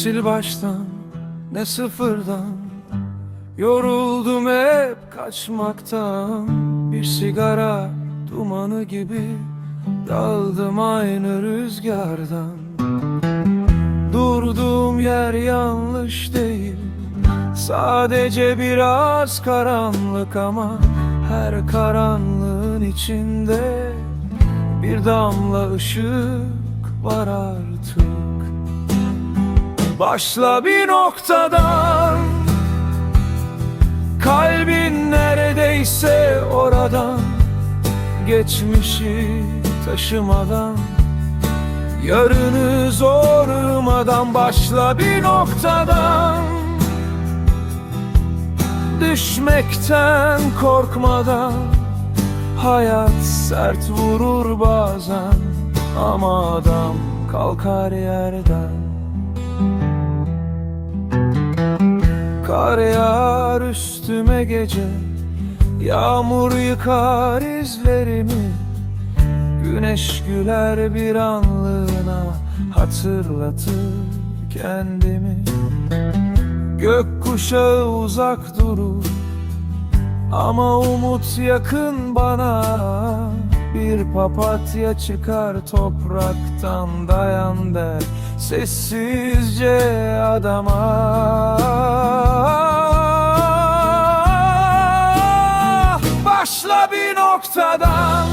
Sil baştan ne sıfırdan. Yoruldum hep kaçmaktan. Bir sigara dumanı gibi Daldım aynı rüzgardan. Durduğum yer yanlış değil. Sadece biraz karanlık ama Her karanlığın içinde Bir damla ışık var artık Başla bir noktadan Kalbin neredeyse oradan Geçmişi taşımadan Yarını zorlamadan Başla bir noktadan Düşmekten korkmadan Hayat sert vurur bazen Ama adam kalkar yerden Kar yağar üstüme gece Yağmur yıkar izlerimi. Güneş güler bir anlığına Hatırlatır kendimi. Gökkuşağı uzak durur Ama umut yakın bana Bir papatya çıkar topraktan dayan der Sessizce adama. Başla bir noktadan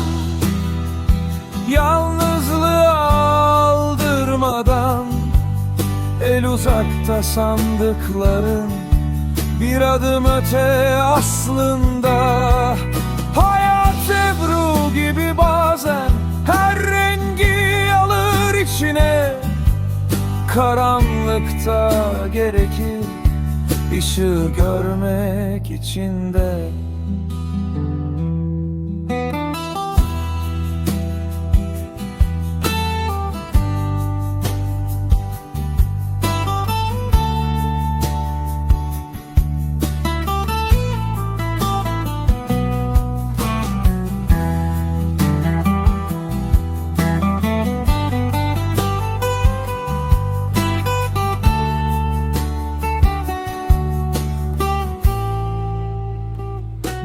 Yalnızlığı aldırmadan. El uzakta sandıkların Bir adım öte aslında Karanlıkta gerekir. Işığı görmek için de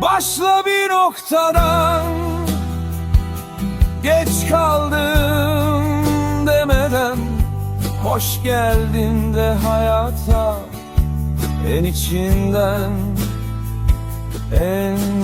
Başla bir noktadan Geç kaldım demeden Hoş geldin de hayata. En içinden En